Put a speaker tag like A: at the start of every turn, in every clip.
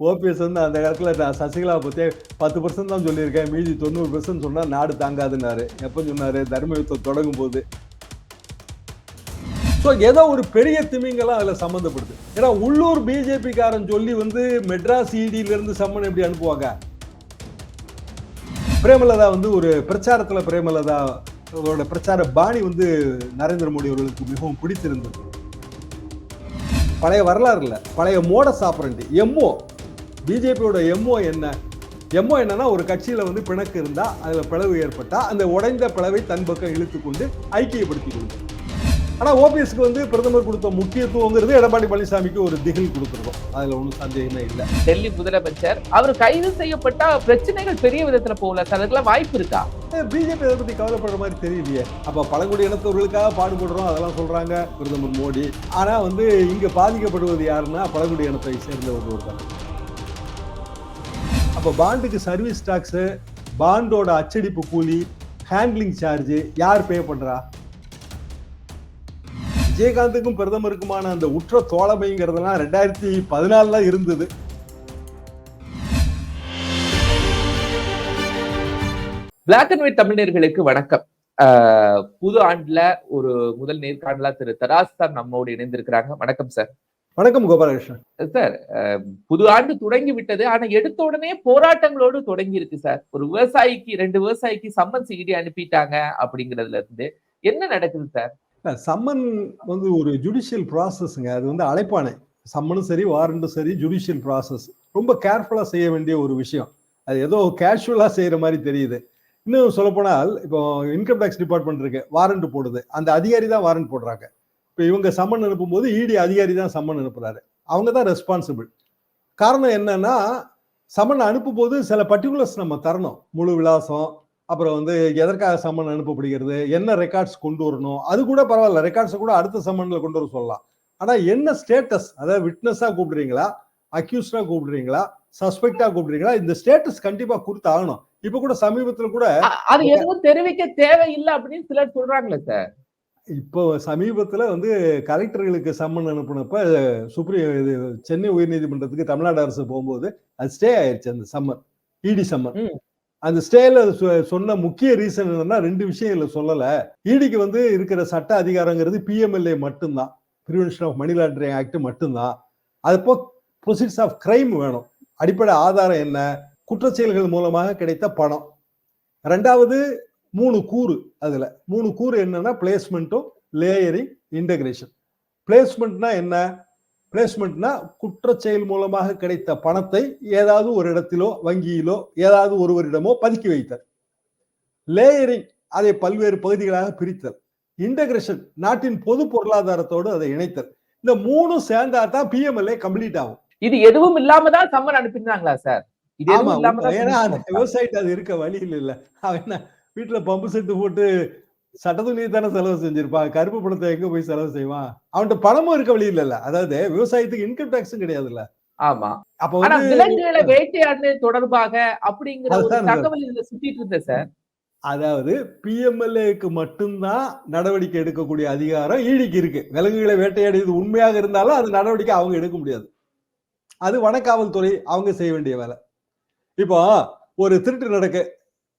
A: OPS வந்து அந்த இடத்துல நான் சசிகலா பத்தி பத்து பர்சன்ட் தான் சொல்லியிருக்கேன். மீதி தொண்ணூறு பர்சன்ட் சொன்னா நாடு தாங்காதுன்னாரு. எப்ப சொன்னாரு? தர்ம யுத்தம் தொடங்கும் போது. ஸோ ஏதோ ஒரு பெரிய திமிங்கெல்லாம் அதில் சம்மந்தப்படுது ஏன்னா உள்ளூர் பிஜேபிக்காரன் சொல்லி வந்து மெட்ராஸ் இடியிலிருந்து சம்மன் எப்படி அனுப்புவாங்க? பிரேமலதா வந்து ஒரு பிரச்சாரத்தில் பிரேமலதா அவரோட பிரச்சார பாணி வந்து நரேந்திர மோடி அவர்களுக்கு மிகவும் பிடித்திருந்தது. பழைய வரலாறு பழைய மோட சாப்பிட்றேன் எம்ஓ பிஜேபியோட எம்ஓ என்ன? எம்ஓ என்னன்னா ஒரு கட்சியில வந்து பிணக்கு இருந்தா அதுல பிளவு ஏற்பட்டா அந்த உடைந்த பிளவை தன் பக்கம் இழுத்து கொண்டு ஐக்கியப்படுத்தி கொண்டு ஆனா ஓபிஎஸ்க்கு வந்து பிரதமர் கொடுத்த முக்கியத்துவங்கிறது எடப்பாடி பழனிசாமிக்கு ஒரு திகில் கொடுத்துருக்கோம். அதுல ஒன்றும் சந்தேகமே இல்லை.
B: டெல்லி முதலமைச்சர் அவர் கைது செய்யப்பட்டா பிரச்சனைகள் பெரிய விதத்துல போகல. சார் அதுக்கெல்லாம் வாய்ப்பு இருக்கா?
A: பிஜேபி அதை பத்தி கவலைப்படுற மாதிரி தெரியலையே. அப்ப பழங்குடி இனத்தவர்களுக்காக பாடுபடுறோம் அதெல்லாம் சொல்றாங்க பிரதமர் மோடி. ஆனா வந்து இங்க பாதிக்கப்படுவது யாருன்னா பழங்குடி இனத்தை சேர்ந்தவர்கள் தான். அப்போ பாண்டுக்கு சர்வீஸ் டாக்ஸ் பாண்டோட அச்சடிப்பு கூலி ஹேண்ட்லிங் சார்ஜ் யார் பே பண்றா? விஜயகாந்துக்கும் பிரதமருக்குமான அந்த உற்ற தோழமைங்கிறதெல்லாம் ரெண்டாயிரத்தி பதினாலுல இருந்தது.
B: பிளாக் அண்ட் ஒயிட் தமிழர்களுக்கு வணக்கம். ஆஹ் புது ஆண்டுல ஒரு முதல் நேர்காணலா திரு தராஸ் சார் நம்மோடு இணைந்திருக்கிறாங்க. வணக்கம் சார்.
A: வணக்கம் கோபாலகிருஷ்ணன்.
B: சார் புது ஆண்டு தொடங்கி விட்டது. ஆனா எடுத்த உடனே போராட்டங்களோடு தொடங்கி இருக்கு சார். ஒரு விவசாயிக்கு ரெண்டு விவசாயிக்கு சம்மன் சிகிடி அனுப்பிட்டாங்க அப்படிங்கறதுல இருந்து என்ன நடக்குது சார்?
A: சம்மன் வந்து ஒரு ஜுடிஷியல் ப்ராசஸ்ங்க அது வந்து அழைப்பானை சம்மனும் சரி வாரண்டும் சரி ஜுடிஷியல் ப்ராசஸ் ரொம்ப கேர்ஃபுல்லா செய்ய வேண்டிய ஒரு விஷயம். அது ஏதோ கேஷுவலா செய்யற மாதிரி தெரியுது. இன்னும் சொல்லப்போனால் இப்போ இன்கம் டேக்ஸ் டிபார்ட்மெண்ட் இருக்கு. வாரண்ட் போடுது. அந்த அதிகாரி தான் வாரண்ட் போடுறாங்க. இப்போ இவங்க சம்மன் அனுப்பும்போது இடி அதிகாரி தான் சம்மன் அனுப்புறாரு. அவங்க தான் ரெஸ்பான்சிபிள் காரணம் என்னன்னா சம்மன் அனுப்பும் போது சில பர்டிகுலர்ஸ் நம்ம தரணும். முழு விலாசம் அப்புறம் வந்து எதற்காக சம்மன் அனுப்பப்படுகிறது என்ன ரெக்கார்ட்ஸ் கொண்டு வரணும் அது கூட பரவாயில்ல. ரெக்கார்ட்ஸை கூட அடுத்த சம்மன்ல கொண்டு வர சொல்லலாம். ஆனா என்ன ஸ்டேட்டஸ் அதாவது விட்னஸா கூப்பிடுறீங்களா? அக்யூஸ்டாக கூப்பிடுறீங்களா? சஸ்பெக்டா கூப்பிடுறீங்களா? இந்த ஸ்டேட்டஸ் கண்டிப்பா கொடுத்து ஆகணும் இப்போ கூட சமீபத்துல கூட
B: அது எதுவும் தெரிவிக்க தேவையில்லை அப்படின்னு சிலர் சொல்றாங்களே சார்.
A: இப்போ சமீபத்துல வந்து கலெக்டர்களுக்கு சம்மன் அனுப்புனப்ப சுப்ரீம் இது சென்னை உயர்நீதிமன்றத்துக்கு தமிழ்நாடு அரசு போகும்போது அது ஸ்டே ஆயிடுச்சு அந்த சம்மன் இடி சம்மன். அந்த ஸ்டேல சொன்ன முக்கிய ரீசன் என்னன்னா ரெண்டு விஷயம் இதுல சொல்லல. இடிக்கு வந்து இருக்கிற சட்ட அதிகாரங்கிறது பிஎம்எல்ஏ மட்டும்தான். Prevention of money laundering act மட்டும்தான். அதுப்போ ப்ரொசீட்ஸ் ஆஃப் கிரைம் வேணும். அடிப்படை ஆதாரம் என்ன? குற்றச்செயல்கள் மூலமாக கிடைத்த பணம். ரெண்டாவது மூணு கூறு அதுல. மூணு கூறு என்னன்னா பிளேஸ்மெண்ட்டும் லேயரிங் இன்டகிரேஷன் பிளேஸ்மெண்ட்னா என்ன? பிளேஸ்மெண்ட்னா குற்றச்செயல் மூலமாக கிடைத்த பணத்தை ஏதாவது ஒரு இடத்திலோ வங்கியிலோ ஏதாவது ஒருவரிடமோ பதுக்கி வைத்தல். லேயரிங் அதை பல்வேறு பகுதிகளாக பிரித்தல். இன்டகிரேஷன் நாட்டின் பொது பொருளாதாரத்தோடு அதை இணைத்தல். இந்த மூணும் சேர்ந்தா தான் பிஎம்எல்ஏ கம்ப்ளீட் ஆகும்.
B: இது எதுவும் இல்லாம தான் சம்மன் அனுப்பியிருந்தாங்களா சார்?
A: விவசாயிட்ட அது இருக்க வழி இல்ல அவன் என்ன வீட்டுல பம்பு செட்டு போட்டு சட்ட துணியை தானே செலவு செஞ்சிருப்பான்? கருப்பு பணத்தை எங்க போய் செலவு செய்வான்? அவன்கிட்ட பணமும் இருக்க வழி இல்ல அதாவது விவசாயத்துக்கு இன்கம் டேக்ஸும் கிடையாதுல்ல.
B: ஆமா.
A: அப்ப வந்து
B: விலங்குகளை வேட்டையாடுறது தொடர்பாக அப்படிங்கிற ஒரு தகவல் இதுல சுத்திட்டு இருந்தேன் சார்.
A: அதாவது பிஎம்எல்ஏக்கு மட்டும்தான் நடவடிக்கை எடுக்கக்கூடிய அதிகாரம் ஈடிக்கு இருக்கு. விலங்குகளை வேட்டையாடியது உண்மையாக இருந்தாலும் அது நடவடிக்கை அவங்க எடுக்க முடியாது. அது வனக்காவல்துறை அவங்க செய்ய வேண்டிய வேலை. இப்போ ஒரு திருட்டு நடக்க.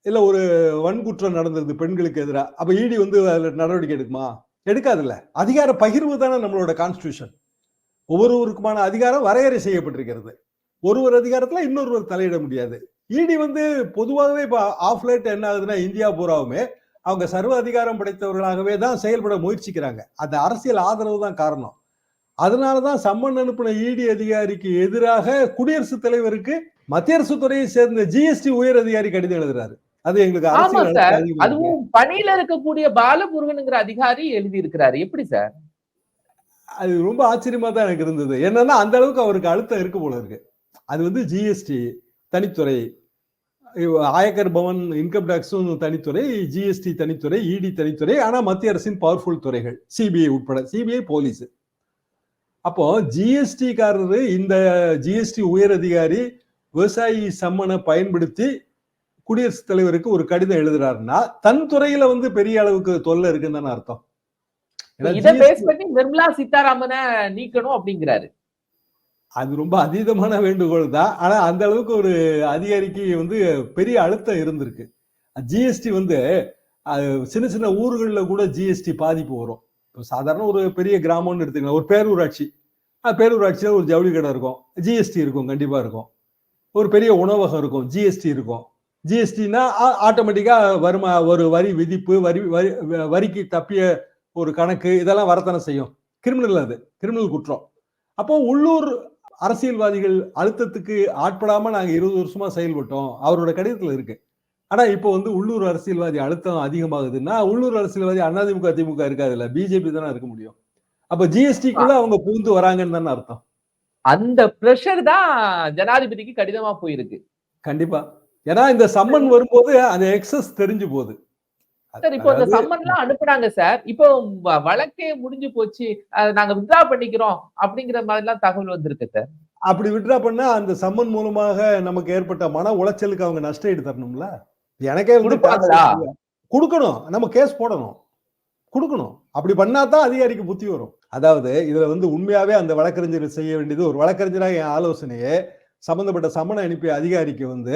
A: இல்ல ஒரு வன்குற்றம் நடந்தது பெண்களுக்கு எதிராக. அப்ப ஈடி வந்து அதுல நடவடிக்கை எடுக்குமா? எடுக்காதுல்ல. அதிகார பகிர்வு தானே நம்மளோட கான்ஸ்டியூஷன் ஒவ்வொருவருக்குமான அதிகாரம் வரையறை செய்யப்பட்டிருக்கிறது. ஒருவர் அதிகாரத்துல இன்னொருவர் தலையிட முடியாது. இடி வந்து பொதுவாகவே இப்போ ஆஃப் லைட் என்ன ஆகுதுன்னா இந்தியா பூராவுமே அவங்க சர்வ அதிகாரம் படைத்தவர்களாகவே தான் செயல்பட முயற்சிக்கிறாங்க. அந்த அரசியல் ஆதரவு தான் காரணம். அதனால தான் சம்மன் அனுப்பின இடி அதிகாரிக்கு எதிராக குடியரசுத் தலைவருக்கு மத்திய அரசு துறையை சேர்ந்த ஜிஎஸ்டி உயர் அதிகாரி கடிதம் எழுதுறாரு. அது எங்களுக்கு
B: ஆமா சார். அதுவும் பணியில இருக்கக்கூடிய பாலமுருகனுங்கிற அதிகாரி எழுதி இருக்கிறாரு எப்படி சார்?
A: அது ரொம்ப ஆச்சரியமா தான் எனக்கு இருந்தது. என்னன்னா அந்த அளவுக்கு அவருக்கு அழுத்தம் இருக்கு போல இருக்கு. அது வந்து ஜிஎஸ்டி தனித்துறை ஆயக்கர் பவன் இன்கம் டாக்ஸும் தனித்துறை ஜிஎஸ்டி தனித்துறை இடி தனித்துறை ஆனா மத்திய அரசின் பவர்ஃபுல் துறைகள் சிபிஐ உட்பட. சிபிஐ போலீஸ் அப்போ ஜிஎஸ்டி காரரு இந்த ஜிஎஸ்டி உயர் அதிகாரி விவசாயி சம்மனை பயன்படுத்தி குடியரசுத் தலைவருக்கு ஒரு கடிதம் எழுதுறாருன்னா தன் துறையில வந்து பெரிய அளவுக்கு தொல்லை இருக்குன்னு தானே அர்த்தம். ஏன்னா
B: இத
A: GST
B: பேஸ் பண்ணி நிர்மலா சீதாராமனை நீக்கணும் அப்படிங்கிறாரு.
A: அது ரொம்ப அதீதமான வேண்டுகோள் தான். ஆனா அந்த அளவுக்கு ஒரு அதிகாரிக்கு வந்து பெரிய அழுத்தம் இருந்திருக்கு. ஜிஎஸ்டி வந்து சின்ன சின்ன ஊர்களில் கூட ஜிஎஸ்டி பாதிப்பு வரும். இப்போ சாதாரண ஒரு பெரிய கிராமம்னு எடுத்துக்கலாம். ஒரு பேரூராட்சி. பேரூராட்சியில் ஒரு ஜவுளி கடை இருக்கும் ஜிஎஸ்டி இருக்கும் கண்டிப்பாக இருக்கும். ஒரு பெரிய உணவகம் இருக்கும் ஜிஎஸ்டி இருக்கும். ஜிஎஸ்டினா ஆட்டோமேட்டிக்காக வருமா ஒரு வரி விதிப்பு வரி வரி வரிக்கு தப்பிய ஒரு கணக்கு இதெல்லாம் வரத்தானே செய்யும். கிரிமினல் அது. கிரிமினல் குற்றம். அப்போ உள்ளூர் அரசியல்வாதிகள் அழுத்தத்துக்கு ஆட்படாம நாங்க இருபது வருஷமா செயல்பட்டோம். அவரோட கடிதத்துல இருக்கு. ஆனா இப்போ வந்து உள்ளூர் அரசியல்வாதி அழுத்தம் அதிகமாகுதுன்னா உள்ளூர் அரசியல்வாதி அதிமுக திமுக இருக்காதுல்ல பிஜேபி தானே இருக்க முடியும். அப்ப ஜிஎஸ்டிக்குள்ள அவங்க புகுந்து வராங்கன்னு தானே அர்த்தம்.
B: அந்த பிரஷர் தான் ஜனாதிபதிக்கு கடிதமா போயிருக்கு.
A: கண்டிப்பா. ஏன்னா இந்த சம்மன் வரும்போது அந்த எக்ஸஸ் தெரிஞ்சு போகுது.
B: சார் இப்போ இந்த சம்மன்லாம் அனுப்புனாங்க சார். இப்போ வழக்கே முடிஞ்சு போச்சு. நாங்க வித்ரா பண்ணிக்கிறோம் அப்படிங்கிற மாதிரி எல்லாம் தகவல் வந்திருக்கு சார்.
A: அப்படி விட்ரா பண்ணா அந்த சம்மன் மூலமாக நமக்கு ஏற்பட்ட மன உளைச்சலுக்கு அவங்க நஷ்ட ஈடு தரணும்ல? எனக்கே கொடுக்கணும். நம்ம கேஸ் போடணும். கொடுக்கணும். அப்படி பண்ணா தான் அதிகாரிக்கு புத்தி வரும். அதாவது இதுல வந்து உண்மையாவே அந்த வழக்கறிஞர் செய்ய வேண்டியது ஒரு வழக்கறிஞராக என் ஆலோசனையே சம்பந்தப்பட்ட சம்மனை அனுப்பிய அதிகாரிக்கு வந்து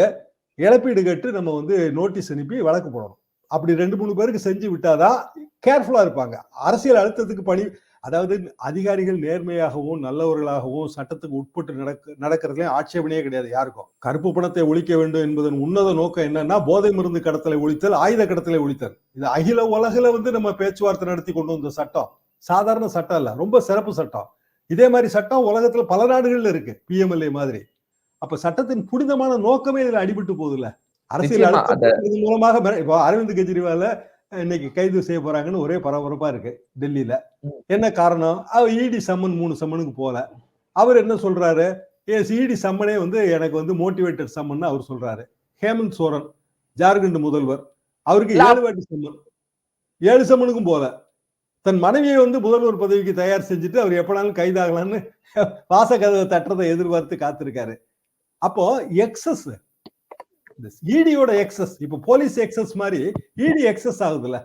A: இழப்பீடு கேட்டு நம்ம வந்து நோட்டீஸ் அனுப்பி வழக்கு போடணும். அப்படி ரெண்டு மூணு பேருக்கு செஞ்சு விட்டாதான் கேர்ஃபுல்லாக இருப்பாங்க. அரசியல் அழுத்தத்துக்கு பணி அதாவது அதிகாரிகள் நேர்மையாகவும் நல்லவர்களாகவும் சட்டத்துக்கு உட்பட்டு நடக்க நடக்கிறதுலயும் ஆட்சேபனையே கிடையாது யாருக்கும். கருப்பு பணத்தை ஒழிக்க வேண்டும் என்பதன் உன்னத நோக்கம் என்னன்னா போதை மருந்து கடத்தலை ஒழித்தல் ஆயுத கடத்தலை ஒழித்தல். இது அகில உலகில் வந்து நம்ம பேச்சுவார்த்தை நடத்தி கொண்டு வந்த சட்டம். சாதாரண சட்டம் இல்லை ரொம்ப சிறப்பு சட்டம். இதே மாதிரி சட்டம் உலகத்தில் பல நாடுகளில் இருக்கு. பிஎம்எல்ஏ மாதிரி. அப்ப சட்டத்தின் புனிதமான நோக்கமே இதுல அடிபட்டு போகுதுல்ல. அரசியல் மூலமாக இப்போ அரவிந்த் கெஜ்ரிவால இன்னைக்கு கைது செய்ய போறாங்கன்னு ஒரே பரபரப்பா இருக்கு டெல்லியில. என்ன காரணம்? அவர் இடி சம்மன் மூணு சம்மனுக்கு போல. அவர் என்ன சொல்றாரு? இடி சம்மனே வந்து எனக்கு வந்து மோட்டிவேட்டட் சம்மன் அவர் சொல்றாரு. ஹேமந்த் சோரன் ஜார்க்கண்ட் முதல்வர். அவருக்கு ஏழு வாட்டி சம்மன். ஏழு சம்மனுக்கும் போல. தன் மனைவியை வந்து முதல்வர் பதவிக்கு தயார் செஞ்சுட்டு அவர் எப்பனாலும் கைதாகலாம்னு வாச கதவை தட்டுறதை எதிர்பார்த்து காத்திருக்காரு. அப்போ எக்ஸஸ் இடியோட எக்ஸஸ் இப்ப போலீஸ் எக்ஸஸ் மாதிரி இடி எக்ஸஸ் ஆகுதுல்ல.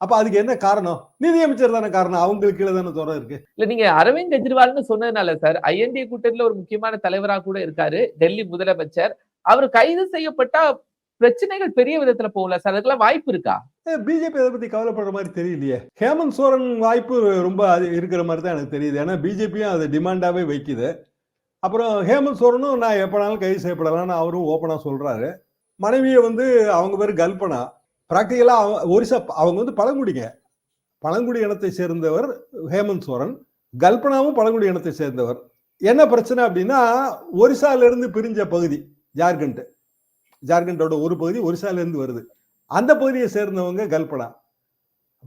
A: அப்ப அதுக்கு என்ன காரணம்? நிதியமைச்சர் தானே காரணம். அவங்களுக்கு கீழே தானே துறை இருக்கு.
B: இல்ல நீங்க அரவிந்த் கெஜ்ரிவால்னு சொன்னதுனால சார் ஐஎன்டி கூட்டத்துல ஒரு முக்கியமான தலைவரா கூட இருக்காரு டெல்லி முதலமைச்சர். அவர் கைது செய்யப்பட்டா பிரச்சனைகள் பெரிய விதத்துல போகல சார். அதுக்கெல்லாம் வாய்ப்பு இருக்கா?
A: பிஜேபி அதை பத்தி கவலைப்படுற மாதிரி தெரியலையே. ஹேமந்த் சோரன் வாய்ப்பு ரொம்ப இருக்கிற மாதிரி தான் எனக்கு தெரியுது. ஏன்னா பிஜேபியும் அதை டிமாண்டாவே வைக்குது. அப்புறம் ஹேமந்த் சோரனும் நான் எப்பனாலும் கைது செய்யப்படலாம்னு அவரும் ஓப்பனாக சொல்கிறாரு மனைவியை வந்து அவங்க பேர் கல்பனா. பிராக்டிக்கலா ஒரிசா அவங்க வந்து பழங்குடிங்க. பழங்குடி இனத்தை சேர்ந்தவர் ஹேமந்த் சோரன். கல்பனாவும் பழங்குடி இனத்தை சேர்ந்தவர். என்ன பிரச்சனை அப்படின்னா ஒரிசாலேருந்து பிரிஞ்ச பகுதி ஜார்க்கண்ட். ஜார்க்கண்டோட ஒரு பகுதி ஒரிசாலேருந்து வருது. அந்த பகுதியை சேர்ந்தவங்க கல்பனா.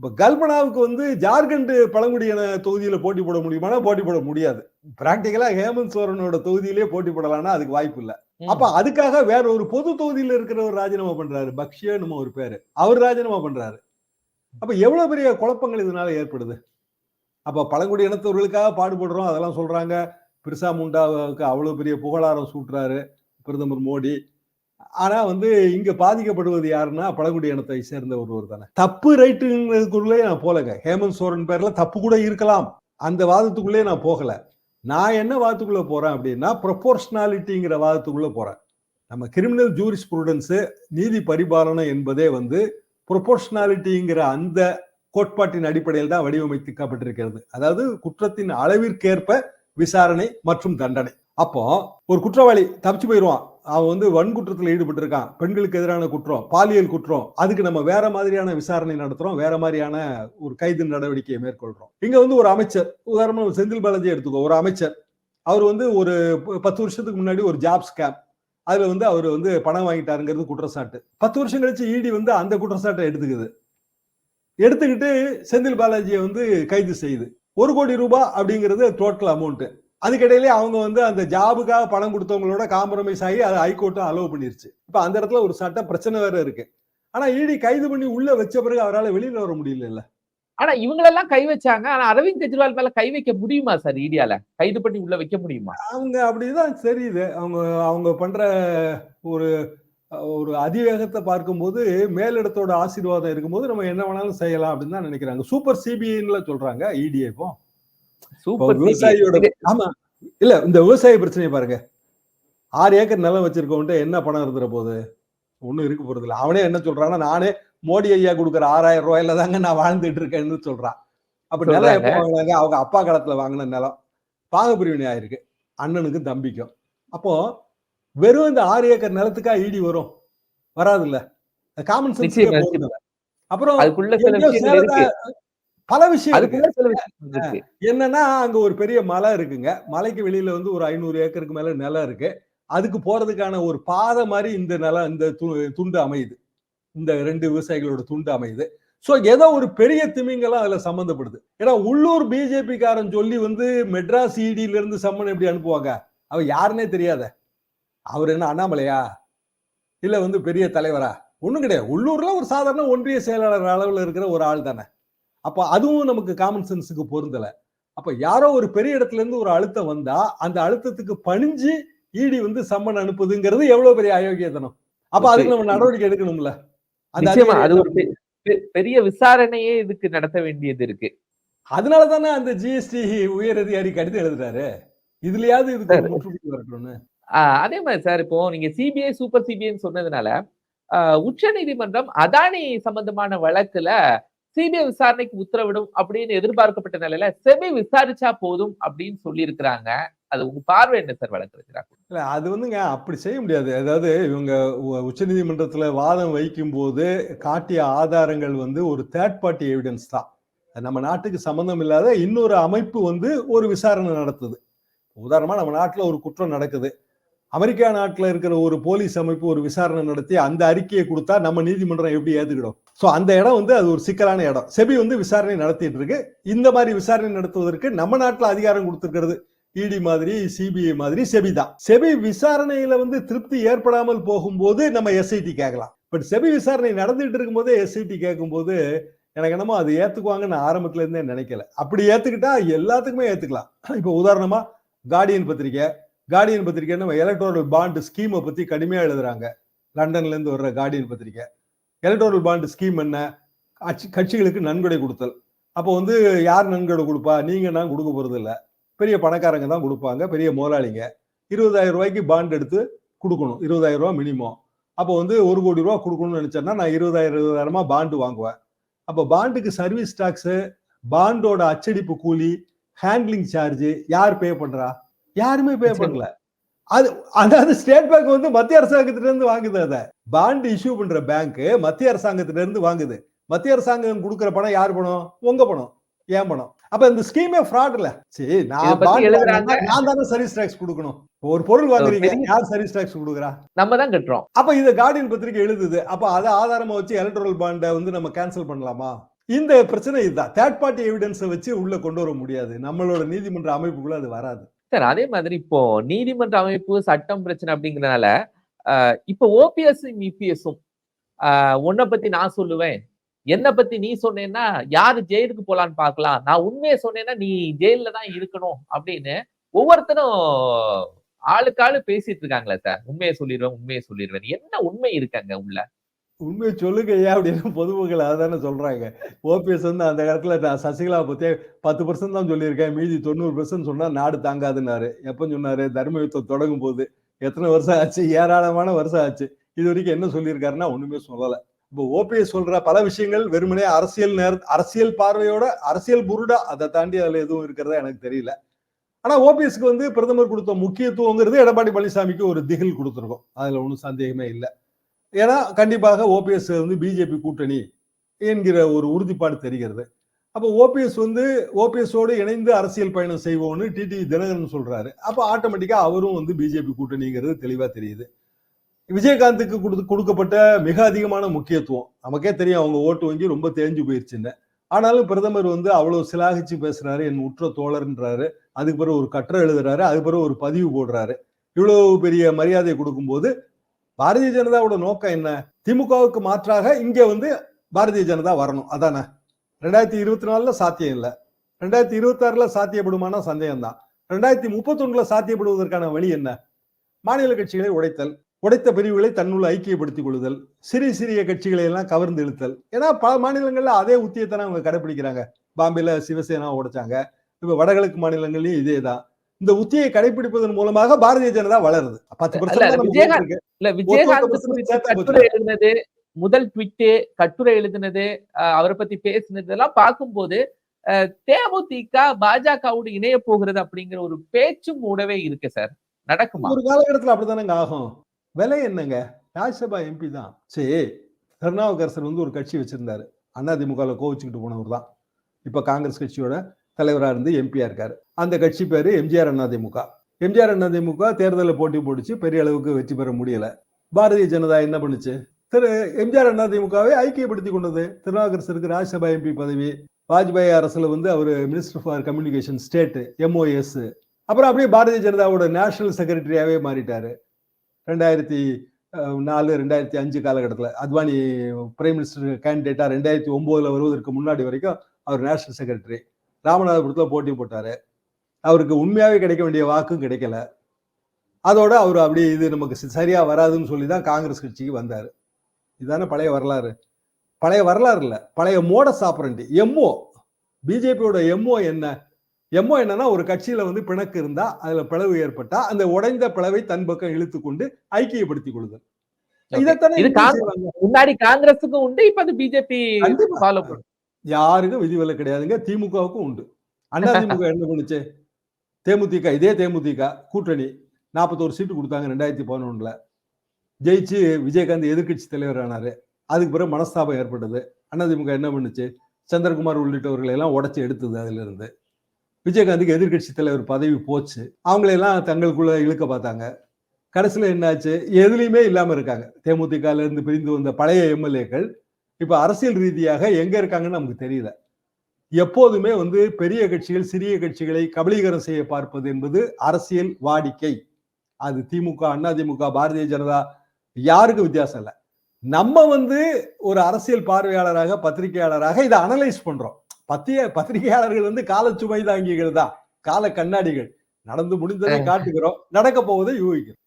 A: அப்ப கல்பனாவுக்கு வந்து ஜார்க்கண்ட் பழங்குடியின தொகுதியில போட்டி போட முடியுமானா போட்டி போட முடியாது. பிராக்டிக்கலா ஹேமந்த் சோரனோட தொகுதியிலே போட்டி போடலாம்னா அதுக்கு வாய்ப்பு இல்ல. அப்ப அதுக்காக வேற ஒரு பொது தொகுதியில இருக்கிறவர் ராஜினாமா பண்றாரு. பக்ஷியா நம்ம ஒரு பேரு. அவர் ராஜினாமா பண்றாரு. அப்ப எவ்வளவு பெரிய குழப்பங்கள் இதனால ஏற்படுது? அப்ப பழங்குடி இனத்தவர்களுக்காக பாடுபடுறோம் அதெல்லாம் சொல்றாங்க. பிரிசா முண்டாவுக்கு அவ்வளவு பெரிய புகழாரம் சூட்டுறாரு பிரதமர் மோடி. ஆனா வந்து இங்க பாதிக்கப்படுவது யாருன்னா பழங்குடி இனத்தை சேர்ந்த ஒருவர் தானே. தப்பு ரைட்டுங்கிறதுக்குள்ளே நான் போலங்க ஹேமந்த் சோரன் பேர்ல தப்பு கூட இருக்கலாம். அந்த வாதத்துக்குள்ளே நான் போகல. நான் என்ன வாதத்துக்குள்ள போறேன் அப்படின்னா ப்ரொபோர்ஷனாலிட்டிங்கிற வாதத்துக்குள்ள போறேன். நம்ம கிரிமினல் ஜூரிஸ் ப்ரூடன்ஸ் நீதி பரிபாலனை என்பதே வந்து ப்ரொபோர்ஷனாலிட்டிங்கிற அந்த கோட்பாட்டின் அடிப்படையில் தான் வடிவமைக்கப்பட்டிருக்கிறது. அதாவது குற்றத்தின் அளவிற்கேற்ப விசாரணை மற்றும் தண்டனை. அப்போ ஒரு குற்றவாளி தப்பிச்சு போயிடுவான் அவன் வந்து வன்குற்றத்தில் ஈடுபட்டிருக்கான். பெண்களுக்கு எதிரான குற்றம் பாலியல் குற்றம் அதுக்கு நம்ம வேற மாதிரியான விசாரணை நடத்துறோம் வேற மாதிரியான ஒரு கைது நடவடிக்கையை மேற்கொள்றோம். இங்க வந்து ஒரு அமைச்சர் உதாரணமா செந்தில் பாலாஜி எடுத்துக்கோ ஒரு அமைச்சர். அவர் வந்து ஒரு பத்து வருஷத்துக்கு முன்னாடி ஒரு ஜாப் ஸ்கேம் அதுல வந்து அவர் வந்து பணம் வாங்கிட்டாருங்கிறது குற்றச்சாட்டு. பத்து வருஷம் கழிச்சு இடி வந்து அந்த குற்றச்சாட்டை எடுத்துக்குது. எடுத்துக்கிட்டு செந்தில் பாலாஜியை வந்து கைது செய்யுது. ஒரு கோடி ரூபாய் அப்படிங்கிறது டோட்டல் அமௌண்ட்டு அதுக்கிடையிலே அவங்க வந்து அந்த ஜாபுக்காக பணம் கொடுத்தவங்களோட காம்ப்ரமைஸ் ஆகி அதை ஹைகோர்ட்டும் அலோவ் பண்ணிருச்சு. இப்ப அந்த இடத்துல ஒரு சட்ட பிரச்சனை வேற இருக்கு. ஆனா இடி கைது பண்ணி உள்ள வச்ச பிறகு அவரால் வெளியில வர முடியல இல்ல
B: ஆனா இவங்களெல்லாம் கை வச்சாங்க. ஆனா அரவிந்த் கெஜ்ரிவால் மேல கை வைக்க முடியுமா சார் இடியால கைது பண்ணி உள்ள வைக்க முடியுமா?
A: அவங்க அப்படிதான் தெரியுது. அவங்க அவங்க பண்ற ஒரு ஒரு அதிவேகத்தை பார்க்கும்போது மேலிடத்தோட ஆசீர்வாதம் இருக்கும்போது நம்ம என்ன வேணாலும் செய்யலாம் அப்படின்னு தான் நினைக்கிறாங்க. சூப்பர் சிபிஐன்னு சொல்றாங்க இடிஏ இப்போ இப்போ.
B: சூப்பர்
A: விவசாயியோட. ஆமா. இல்ல இந்த விவசாய பிரச்சனையை பாருங்க. ஆறு ஏக்கர் நிலம் வச்சிருக்கவன்ட்டு என்ன பணம் இருந்துற போகுது? ஒண்ணும் இருக்க போறது இல்ல. அவனே என்ன சொல்றான்னா நானே மோடி ஐயா கொடுக்குற ஆறாயிரம் ரூபாயில தாங்க நான் வாழ்ந்துட்டு இருக்கேன்னு சொல்றான். அப்ப நிலம் எப்போ வாங்கினாங்க? அவங்க அப்பா காலத்துல வாங்கின நிலம். பாகப்பிரிவினை ஆயிருக்கு. அண்ணனுக்கும் தம்பிக்கும். அப்போ வெறும் இந்த ஆறு ஏக்கர் நிலத்துக்கா ஈடி வரும்? வராது இல்ல காமன் சென்ஸ் அப்புறம் பல விஷயம் என்னன்னா அங்க ஒரு பெரிய மலை இருக்குங்க. மலைக்கு வெளியில வந்து ஒரு ஐநூறு ஏக்கருக்கு மேல நிலம் இருக்கு. அதுக்கு போறதுக்கான ஒரு பாதை மாதிரி இந்த நிலம் இந்த துண்டு அமையுது. இந்த ரெண்டு விவசாயிகளோட துண்டு அமையுது. சோ ஏதோ ஒரு பெரிய திமிங்கலம் அதுல சம்பந்தப்படுது. ஏன்னா உள்ளூர் பிஜேபி காரன் சொல்லி வந்து மெட்ராஸ் இடியில இருந்து சம்மன் எப்படி அனுப்புவாங்க? அவ யாருன்னே தெரியாத. அவர் என்ன அண்ணாமலையா? இல்ல வந்து பெரிய தலைவரா? ஒண்ணும் கிடையாது. உள்ளூர்ல ஒரு சாதாரண ஒன்றிய செயலாளர் அளவுல இருக்கிற ஒரு ஆள் தானே. அப்ப அதுவும் நமக்கு காமன் சென்ஸுக்கு பொருந்தல. அப்ப யாரோ ஒரு பெரிய இடத்துல இருந்து ஒரு அழுத்தம் வந்தா அந்த அழுத்தத்துக்கு பணிஞ்சு ஈடி வந்து சம்மன் அனுப்புதுங்கிறது எவ்வளவு பெரிய அயோக்கியத்தனம். அப்ப அதுக்கு நம்ம நடவடிக்கை எடுக்கணும்ல.
B: அது ஒரு பெரிய விசாரணையே இதுக்கு நடத்த வேண்டியது இருக்கு.
A: அதனால தானே அந்த ஜிஎஸ்டி உயர் அதிகாரி கடிதம் எழுதுறாரு. இதுலயாவது இதுக்கு முற்றுப்புள்ளி வரட்டும்னு.
B: அதே மாதிரி சார் இப்போ நீங்க சிபிஐ சூப்பர் சிபிஐன்னு சொன்னதுனால உச்ச நீதிமன்றம் அதானி சம்பந்தமான வழக்குல சிபிஐ விசாரணைக்கு உத்தரவிடும் அப்படின்னு எதிர்பார்க்கப்பட்ட நிலையில செபி விசாரிச்சா போதும் அப்படின்னு சொல்லி இருக்கிறாங்க அது உங்க பார்வை என்ன சார் வழக்கு
A: இல்ல அது வந்துங்க அப்படி செய்ய முடியாது. அதாவது இவங்க உச்ச நீதிமன்றத்துல வாதம் வைக்கும் போது காட்டிய ஆதாரங்கள் வந்து ஒரு தேர்ட் பார்ட்டி எவிடன்ஸ் தான். அது நம்ம நாட்டுக்கு சம்பந்தம் இல்லாத இன்னொரு அமைப்பு வந்து ஒரு விசாரணை நடத்துது. உதாரணமா நம்ம நாட்டுல ஒரு குற்றம் நடக்குது. அமெரிக்கா நாட்டில் இருக்கிற ஒரு போலீஸ் அமைப்பு ஒரு விசாரணை நடத்தி அந்த அறிக்கையை கொடுத்தா நம்ம நீதிமன்றம் எப்படி ஏத்துக்கிடும்? ஸோ அந்த இடம் வந்து அது ஒரு சிக்கலான இடம். செபி வந்து விசாரணை நடத்திட்டு இருக்கு. இந்த மாதிரி விசாரணை நடத்துவதற்கு நம்ம நாட்டில் அதிகாரம் கொடுத்துருக்கிறது இடி மாதிரி சிபிஐ மாதிரி செபி தான். செபி விசாரணையில வந்து திருப்தி ஏற்படாமல் போகும்போது நம்ம எஸ்ஐடி கேட்கலாம். பட் செபி விசாரணை நடந்துட்டு இருக்கும்போதே எஸ்ஐடி கேட்கும்போது எனக்கு என்னமோ அது ஏத்துக்குவாங்கன்னு நான் ஆரம்பத்துல இருந்தே நினைக்கல. அப்படி ஏத்துக்கிட்டா எல்லாத்துக்குமே ஏத்துக்கலாம். இப்போ உதாரணமா கார்டியன் பத்திரிக்கை கார்டியன் பத்திரிக்கை நம்ம எலக்ட்ரோரல் பாண்டு ஸ்கீமை பத்தி கடுமையா எழுதுறாங்க. லண்டன்ல இருந்து வர்ற கார்டியன் பத்திரிக்கை. எலக்ட்ரோரல் பாண்டு ஸ்கீம் என்ன? கட்சி- கட்சிகளுக்கு நன்கொடை கொடுத்தல். அப்போ வந்து யார் நன்கொடை கொடுப்பா? நீங்க நான் கொடுக்க போறது இல்ல பெரிய பணக்காரங்க தான் கொடுப்பாங்க. பெரிய முதலாளிங்க. இருபதாயிரம் ரூபாய்க்கு பாண்ட் எடுத்து கொடுக்கணும். இருபதாயிரம் ரூபா மினிமம் அப்போ வந்து ஒரு கோடி ரூபா கொடுக்கணும்னு நினச்சேன்னா நான் இருபதாயிரம் இருபதாயிரமா பாண்டு வாங்குவேன். அப்போ பாண்டுக்கு சர்வீஸ் டாக்ஸு பாண்டோட அச்சடிப்பு கூலி ஹேண்ட்லிங் சார்ஜ் யார் பே பண்ணுறா யாருமே பே. பண்ணல. அது அதாவது ஸ்டேட் பேங்க் வந்து மத்திய அரசாங்கத்திட்ட இருந்து வாங்குது அதை. பாண்ட் இஷ்யூ பண்ற பேங்க் மத்திய அரசாங்கத்திட்ட இருந்து வாங்குது. மத்திய அரசாங்கம் கொடுக்குற பணம் யார் பணம்? உங்க பணம். ஏன் பணம். அப்ப இந்த ஸ்கீமே ஃப்ராட் இல்ல. சரி நான் நான் தானே சர்வீஸ் டாக்ஸ் கொடுக்கணும். ஒரு பொருள் வாங்குறீங்க. யார் சர்வீஸ் டாக்ஸ் கொடுக்குறா?
B: நம்ம தான் கட்டுறோம்.
A: அப்ப இத கார்டியன் பத்திரிக்கை எழுதுது. அப்ப அதை ஆதாரமா வச்சு எலக்ட்ரல் பாண்டை வந்து நம்ம கேன்சல் பண்ணலாமா? இந்த பிரச்சனை இதுதான். தேர்ட் பார்ட்டி எவிடன்ஸை வச்சு உள்ள கொண்டு வர முடியாது. நம்மளோட நீதிமன்ற அமைப்புக்குள்ள அது வராது.
B: சார் அதே மாதிரி இப்போ நீதிமன்ற அமைப்பு சட்டம் பிரச்சனை அப்படிங்கறதுனால ஆஹ் இப்போ ஓபிஎஸ் இபிஎஸும் உன்னை பத்தி நான் சொல்லுவேன். என்னை பத்தி நீ சொன்னேன்னா யாரு ஜெயிலுக்கு போலான்னு பார்க்கலாம். நான் உண்மையை சொன்னேன்னா நீ ஜெயில தான் இருக்கணும் அப்படின்னு ஒவ்வொருத்தரும் ஆளுக்காளு பேசிட்டு இருக்காங்களே சார். உண்மையை சொல்லிடுவேன் உண்மையை சொல்லிடுவேன். என்ன உண்மை இருக்காங்க உள்ள?
A: உண்மையை சொல்லுங்க ஐயா அப்படின்னு பொதுமக்கள் அதானே சொல்றாங்க. ஓபிஎஸ் வந்து அந்த காலத்துல நான் சசிகலா பத்தி பத்து பர்சன்ட் தான் சொல்லியிருக்கேன். மீதி தொண்ணூறு பர்சன்ட் சொன்னா நாடு தாங்காதுன்னாரு. எப்ப சொன்னாரு? தர்ம யுத்தம் தொடங்கும் போது. எத்தனை வருஷம் ஆச்சு? ஏராளமான வருஷம் ஆச்சு. இது வரைக்கும் என்ன சொல்லியிருக்காருன்னா ஒண்ணுமே சொல்லல. இப்போ ஓபிஎஸ் சொல்ற பல விஷயங்கள் வெறுமனே அரசியல் நேர அரசியல் பார்வையோட அரசியல் புருடா அதை தாண்டி அதுல எதுவும் இருக்கிறதா எனக்கு தெரியல. ஆனா ஓபிஎஸ்க்கு வந்து பிரதமர் கொடுத்த முக்கியத்துவங்கிறது எடப்பாடி பழனிசாமிக்கு ஒரு திகில் கொடுத்துருக்கோம். அதுல ஒன்றும் சந்தேகமே இல்லை. ஏன்னா கண்டிப்பாக ஓபிஎஸ் வந்து பிஜேபி கூட்டணி என்கிற ஒரு உறுதிப்பாடு தெரிகிறது. அப்போ ஓபிஎஸ் வந்து ஓபிஎஸோடு இணைந்து அரசியல் பயணம் செய்வோம்னு டிடி தினகரன் சொல்றாரு. அப்போ ஆட்டோமேட்டிக்காக அவரும் வந்து பிஜேபி கூட்டணிங்கிறது தெளிவாக தெரியுது. விஜயகாந்துக்கு கொடுத்து கொடுக்கப்பட்ட மிக அதிகமான முக்கியத்துவம். நமக்கே தெரியும் அவங்க ஓட்டு வங்கி ரொம்ப தேஞ்சு போயிருச்சுன்னு. ஆனாலும் பிரதமர் வந்து அவ்வளோ சிலாகிச்சு பேசுறாரு என் உற்ற தோழர்ன்றாரு. அதுக்கு பிறகு ஒரு கட்டுரை எழுதுறாரு அதுக்கு பிறகு ஒரு பதிவு போடுறாரு. இவ்வளவு பெரிய மரியாதை கொடுக்கும்போது பாரதிய ஜனதாவோட நோக்கம் என்ன? திமுகவுக்கு மாற்றாக இங்க வந்து பாரதிய ஜனதா வரணும். அதானே? ரெண்டாயிரத்தி இருபத்தி நாலுல சாத்தியம் இல்லை. ரெண்டாயிரத்தி இருபத்தி ஆறுல சாத்தியப்படுமான சந்தேகம் தான் ரெண்டாயிரத்தி முப்பத்தொன்னுல சாத்தியப்படுவதற்கான வழி என்ன? மாநில கட்சிகளை உடைத்தல் உடைத்த பிரிவுகளை தன்னுள்ள ஐக்கியப்படுத்திக் கொள்ளுதல் சிறிய சிறிய கட்சிகளை எல்லாம் கவர்ந்து இழுத்தல். ஏன்னா பல மாநிலங்கள்ல அதே உத்தியத்தை அவங்க கடைபிடிக்கிறாங்க பாம்பேல சிவசேனா உடைச்சாங்க. இப்ப வடகிழக்கு மாநிலங்கள்லயும் இதே தான் இந்த உத்தியை கடைபிடிப்பதன் மூலமாக பாரதிய ஜனதா வளருது. பத்து
B: எழுதினது முதல் ட்விட்டு கட்டுரை எழுதினது அவரை பத்தி பேசினது எல்லாம் பார்க்கும்போது தேமுதிக பாஜகவோடு இணைய போகிறது அப்படிங்கிற ஒரு பேச்சும் கூடவே இருக்கு சார். நடக்குமா?
A: ஒரு காலகட்டத்துல அப்படித்தானங்க ஆகும். விலை என்னங்க? ராஜ்யசபா எம்பி தான். சரி திருநாவுக்கரசர் வந்து ஒரு கட்சி வச்சிருந்தாரு. அதிமுகல கோவிச்சுக்கிட்டு போனவர் தான். இப்ப காங்கிரஸ் கட்சியோட தலைவராக இருந்து எம்பியாக இருக்கார். அந்த கட்சி பேர் எம்ஜிஆர் அதிமுக எம்ஜிஆர் அதிமுக தேர்தலில் போட்டி போட்டுச்சு. பெரிய அளவுக்கு வெற்றி பெற முடியலை. பாரதிய ஜனதா என்ன பண்ணுச்சு? திரு எம்ஜிஆர் அதிமுகவை ஐக்கியப்படுத்தி கொண்டது. திருநாவுக்கரசருக்கு ராஜ்யசபா எம்பி பதவி வாஜ்பாய் அரசில் வந்து அவர் minister for communication state MOS அப்புறம் அப்படியே பாரதிய ஜனதாவோட நேஷனல் செக்ரட்டரியாகவே மாறிட்டார். ரெண்டாயிரத்தி நாலு ரெண்டாயிரத்தி அஞ்சு காலகட்டத்தில். அத்வானி பிரைம் மினிஸ்டர் கேண்டிடேட்டாக ரெண்டாயிரத்தி ஒம்போதில் வருவதற்கு முன்னாடி வரைக்கும் அவர் நேஷனல் செக்ரட்டரி ராமநாதபுரத்தில் போட்டி போட்டாரு. அவருக்கு உண்மையாவே கிடைக்க வேண்டிய வாக்கும் கிடைக்கல. அதோட அவர் அப்படியே இது நமக்கு சி- சரியா வராதுன்னு சொல்லி தான் காங்கிரஸ் கட்சிக்கு வந்தாரு. இதானே பழைய வரலாறு? பழைய வரலாறு இல்ல. பழைய மோட சாப்பிரண்டி எம்ஓ. பிஜேபியோட எம்ஓ என்ன? எம்ஓ என்னன்னா ஒரு கட்சியில வந்து பிணக்கு இருந்தா அதுல பிளவு ஏற்பட்டா அந்த உடைந்த பிளவை தன் பக்கம் இழுத்து கொண்டு ஐக்கியப்படுத்திக் கொள்ளுதல். இதைத்தானே.
B: முன்னாடி காங்கிரஸுக்கும் உண்டு இப்ப அது பிஜேபி
A: யாருக்கும் விதிவிலக்கு கிடையாதுங்க. திமுகவுக்கும் உண்டு. அண்ணா திமுக என்ன பண்ணுச்சு? தேமுதிக இதே தேமுதிக கூட்டணி நாற்பத்தோரு சீட்டு கொடுத்தாங்க ரெண்டாயிரத்தி பதினொன்றில் ஜெயிச்சு விஜயகாந்த் எதிர்க்கட்சி தலைவர் ஆனார் அதுக்கு பிறகு மனஸ்தாபம் ஏற்பட்டது. அதிமுக என்ன பண்ணுச்சு? சந்திரகுமார் உள்ளிட்டவர்களை எல்லாம் உடைச்சு எடுத்தது அதுல இருந்து விஜயகாந்துக்கு எதிர்க்கட்சி தலைவர் பதவி போச்சு. அவங்களையெல்லாம் தங்களுக்குள்ள இழுக்க பார்த்தாங்க. கடைசியில் என்னாச்சு? எதுலேயுமே இல்லாம இருக்காங்க. தேமுதிகலேருந்து பிரிந்து வந்த பழைய எம்எல்ஏக்கள் இப்ப அரசியல் ரீதியாக எங்க இருக்காங்கன்னு நமக்கு தெரியல. எப்போதுமே வந்து பெரிய கட்சிகள் சிறிய கட்சிகளை கபலீகரம் செய்ய பார்ப்பது என்பது அரசியல் வாடிக்கை. அது திமுக அதிமுக பாரதிய ஜனதா யாருக்கும் வித்தியாசம் இல்லை. நம்ம வந்து ஒரு அரசியல் பார்வையாளராக பத்திரிகையாளராக இதை அனலைஸ் பண்றோம். பத்திய பத்திரிகையாளர்கள் வந்து காலச்சுமை தாங்கிகள் தான். கால கண்ணாடிகள். நடந்து முடிந்ததை காட்டுகிறோம். நடக்க போவதை யூகிக்கிறோம்.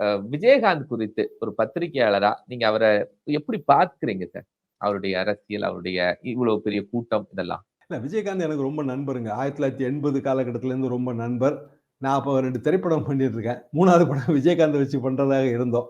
B: அஹ், விஜயகாந்த் குறித்து ஒரு பத்திரிகையாளரா நீங்க அவரை எப்படி பார்க்கிறீங்க சார்? அவருடைய அரசியல் அவருடைய இவ்வளவு பெரிய கூட்டம் இதெல்லாம்.
A: இல்ல விஜயகாந்த் எனக்கு ரொம்ப நண்பருங்க. ஆயிரத்தி தொள்ளாயிரத்தி எண்பது காலகட்டத்துல இருந்து ரொம்ப நண்பர். நான் அப்போ ரெண்டு திரைப்படம் பண்ணிட்டு இருக்கேன் மூணாவது படம் விஜயகாந்த் வச்சு பண்றதாக இருந்தோம்.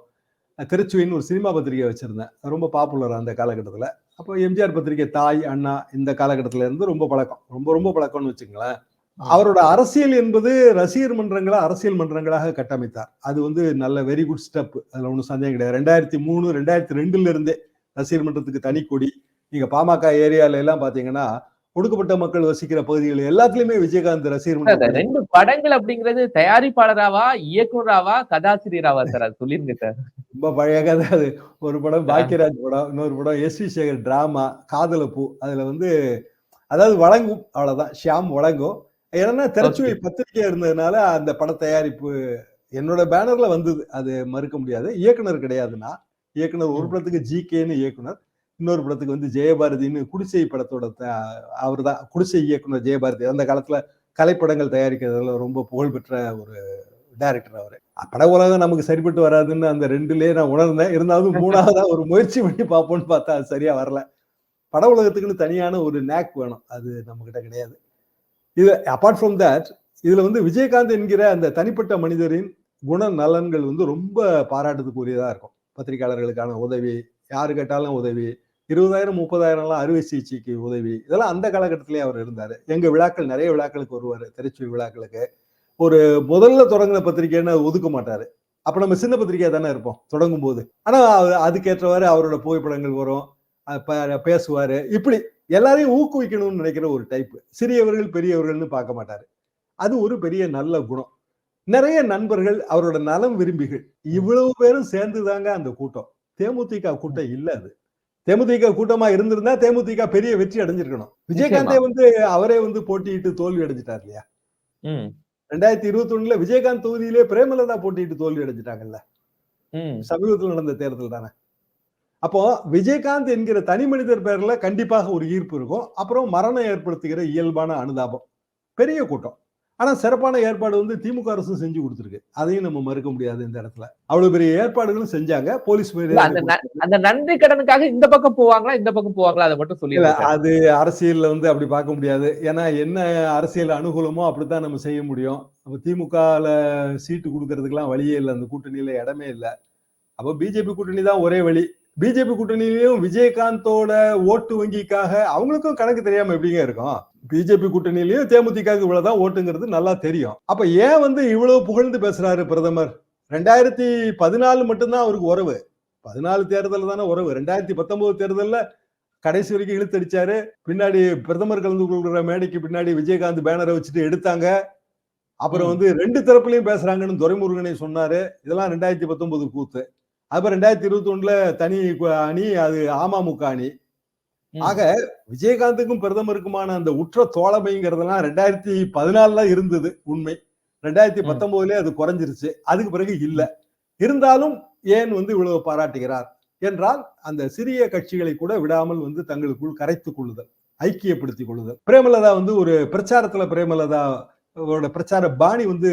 A: திருச்சுவின்னு ஒரு சினிமா பத்திரிகை வச்சிருந்தேன். ரொம்ப பாப்புலர் அந்த காலகட்டத்தில். அப்போ எம்ஜிஆர் பத்திரிகை தாய் அண்ணா இந்த காலகட்டத்துல இருந்து ரொம்ப பழக்கம். ரொம்ப ரொம்ப பழக்கம்னு வச்சுங்களேன் அவரோட அரசியல் என்பது ரசிகர் மன்றங்களா அரசியல் மன்றங்களாக கட்டமைத்தார். அது வந்து நல்ல வெரி குட் ஸ்டெப் அதுல ஒன்றும் சந்தேகம் கிடையாது. ரெண்டாயிரத்தி மூணு ரெண்டாயிரத்தி ரெண்டுல இருந்தே ரசிகர் மன்றத்துக்கு தனி கொடி. நீங்க பாமக ஏரியால எல்லாம் பாத்தீங்கன்னா ஒடுக்கப்பட்ட மக்கள் வசிக்கிற பகுதிகள் எல்லாத்துலயுமே விஜயகாந்த் ரசிகர்
B: ரெண்டு படங்கள் அப்படிங்கிறது தயாரிப்பாளராவா இயக்குனராவா கதாசிரியராவா சார்? அது சொல்லிருங்க சார்.
A: ரொம்ப பழைய கதை அது. ஒரு படம் பாக்கியராஜ் படம் இன்னொரு படம் எஸ் வி சேகர் டிராமா காதலப்பூ. அதுல வந்து அதாவது வழங்கும் அவ்வளவுதான். ஷியாம் வழங்கும். ஏன்னா திரைச்சுவை பத்திரிகையா இருந்ததுனால அந்த பட தயாரிப்பு என்னோட பேனர்ல வந்தது. அது மறுக்க முடியாது. இயக்குனர் கிடையாதுன்னா இயக்குனர் ஒரு. படத்துக்கு ஜி கேன்னு இயக்குனர் இன்னொரு படத்துக்கு வந்து ஜெயபாரதின்னு குடிசை படத்தோட அவர் தான் குடிசை இயக்குனர் ஜெயபாரதி. அந்த காலத்துல கலைப்படங்கள் தயாரிக்கிறதுல ரொம்ப புகழ்பெற்ற ஒரு டைரக்டர் அவரு. பட உலகம் நமக்கு சரிப்பட்டு வராதுன்னு அந்த ரெண்டுலயே நான் உணர்ந்தேன். இருந்தாலும் மூணாவதா ஒரு முயற்சி பண்ணி பார்ப்போம்னு பார்த்தா அது சரியா வரல. பட உலகத்துக்குன்னு தனியான ஒரு நேக் வேணும். அது நம்ம கிட்ட கிடையாது. இது அபார்ட் ஃப்ரம் தட் இதுல வந்து விஜயகாந்த் என்கிற அந்த தனிப்பட்ட மனிதரின் குண நலன்கள் வந்து ரொம்ப பாராட்டுறதுக்குரியதா இருக்கும். பத்திரிகையாளர்களுக்கான உதவி யாரு கேட்டாலும் உதவி இருபதாயிரம் முப்பதாயிரம்லாம் அறுவை சிகிச்சைக்கு உதவி இதெல்லாம் அந்த காலகட்டத்திலேயே அவர் இருந்தார். எங்கள் விழாக்கள் நிறைய விழாக்களுக்கு வருவார் திருச்சி விழாக்களுக்கு. ஒரு முதல்ல தொடங்கின பத்திரிக்கைன்னு ஒதுக்க மாட்டார். அப்போ நம்ம சின்ன பத்திரிகையாக தானே இருப்போம் தொடங்கும் போது ஆனால் அது- அதுக்கேற்றவாறு அவரோட புகைப்படங்கள் வரும் பேசுவார். இப்படி எல்லாரையும் ஊக்குவிக்கணும்னு நினைக்கிற ஒரு டைப் சிறியவர்கள் பெரியவர்கள்னு பார்க்க மாட்டார். அது ஒரு பெரிய நல்ல குணம். நிறைய நண்பர்கள் அவரோட நலம் விரும்பிகள். இவ்வளவு பேரும் சேர்ந்துதாங்க அந்த கூட்டம். தேமுதிக கூட்டம் இல்ல அது. தேமுதிக கூட்டமா இருந்திருந்தா தேமுதிக பெரிய வெற்றி அடைஞ்சிருக்கணும். விஜயகாந்தே வந்து அவரே வந்து போட்டியிட்டு தோல்வி அடைஞ்சிட்டார் இல்லையா? ரெண்டாயிரத்தி இருபத்தி ஒண்ணுல விஜயகாந்த் தொகுதியிலே பிரேமலதா போட்டியிட்டு தோல்வி அடைஞ்சிட்டாங்கல்ல. சமீபத்தில் நடந்த தேர்தல் தானே. அப்போ விஜயகாந்த் என்கிற தனி மனிதர் பேர்ல கண்டிப்பாக ஒரு ஈர்ப்பு இருக்கும். அப்புறம் மரணம் ஏற்படுத்துகிற இயல்பான அனுதாபம். பெரிய கூட்டம். ஆனா சிறப்பான ஏற்பாடு வந்து திமுக அரசு செஞ்சு கொடுத்துருக்கு. அதையும் நம்ம மறுக்க முடியாது இந்த இடத்துல. அவ்வளவு பெரிய ஏற்பாடுகளும் செஞ்சாங்க. போலீஸ்
B: அந்த நன்றி கடனுக்காக இந்த பக்கம் போவாங்களா இந்த பக்கம் போவாங்களா அதை மட்டும் சார்.
A: அது அரசியல்ல வந்து அப்படி பார்க்க முடியாது. ஏன்னா என்ன அரசியல் அனுகூலமோ அப்படித்தான் நம்ம செய்ய முடியும். அப்ப திமுகல சீட்டு கொடுக்கறதுக்கெல்லாம் வழியே இல்லை. அந்த கூட்டணியில இடமே இல்லை. அப்ப பிஜேபி கூட்டணி தான் ஒரே வழி. பிஜேபி கூட்டணியிலையும் விஜயகாந்தோட ஓட்டு வங்கிக்காக அவங்களுக்கும் கணக்கு தெரியாம எப்படிங்க இருக்கும்? பிஜேபி கூட்டணியிலயும் தேமுதிக இவ்வளவுதான் ஓட்டுங்கிறது நல்லா தெரியும். அப்ப ஏன் வந்து இவ்வளவு புகழ்ந்து பேசுறாரு பிரதமர்? ரெண்டாயிரத்தி பதினாலு மட்டும்தான் அவருக்கு உறவு. பதினாலு தேர்தல் தானே உறவு. ரெண்டாயிரத்தி பத்தொன்பது தேர்தல்ல கடைசி வரைக்கும் இழுத்தடிச்சாரு. பின்னாடி பிரதமர் கலந்து கொள்கிற மேடைக்கு பின்னாடி விஜயகாந்த் பேனரை வச்சுட்டு எடுத்தாங்க. அப்புறம். வந்து ரெண்டு தரப்புலயும் பேசுறாங்கன்னு துரைமுருகனை சொன்னாரு. இதெல்லாம் ரெண்டாயிரத்தி பத்தொன்பது கூத்து. அப்புறம் ரெண்டாயிரத்தி இருபத்தி ஒண்ணுல தனி அணி அது அமமுக அணி. ஆக விஜயகாந்துக்கும் பிரதமருக்குமான அந்த உற்ற தோழமைங்கிறதெல்லாம் ரெண்டாயிரத்தி பதினாலுல இருந்தது உண்மை. ரெண்டாயிரத்தி
B: ம்.
A: பத்தொன்பதுல அது குறைஞ்சிருச்சு. அதுக்கு பிறகு இல்ல. இருந்தாலும் ஏன் வந்து இவ்வளவு பாராட்டுகிறார்? என்றால் அந்த சிறிய கட்சிகளை கூட விடாமல் வந்து தங்களுக்குள் கரைத்துக் கொள்ளுதல் ஐக்கியப்படுத்திக் கொள்ளுதல். பிரேமலதா வந்து ஒரு பிரச்சாரத்துல பிரேமலதா அவரோட பிரச்சார பாணி வந்து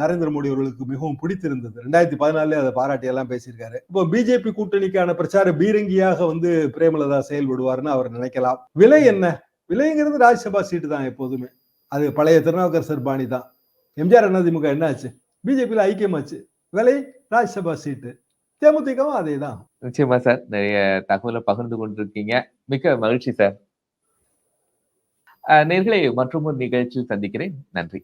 A: நரேந்திர மோடி அவர்களுக்கு மிகவும் பிடித்திருந்தது. ரெண்டாயிரத்தி பதினாலே அதை பாராட்டி எல்லாம் பேசியிருக்காரு. இப்போ பிஜேபி கூட்டணிக்கான பிரச்சார பீரங்கியாக வந்து பிரேமலதா செயல்படுவார்னு அவர் நினைக்கலாம். விலை என்ன? விலைங்கிறது ராஜ்யசபா சீட்டு தான் எப்போதுமே. அது பழைய திருநாவுக்கரசர் பாணி தான். எம்ஜிஆர் அதிமுக என்ன ஆச்சு பிஜேபியில் ஐக்கியமாச்சு. விலை ராஜ்யசபா சீட்டு. தேமுதிகவும் அதே தான்
B: நிச்சயமா சார். நிறைய தகவலை பகிர்ந்து கொண்டிருக்கீங்க. மிக்க மகிழ்ச்சி சார். நேர்களை மற்றும் ஒரு நிகழ்ச்சியில் சந்திக்கிறேன். நன்றி.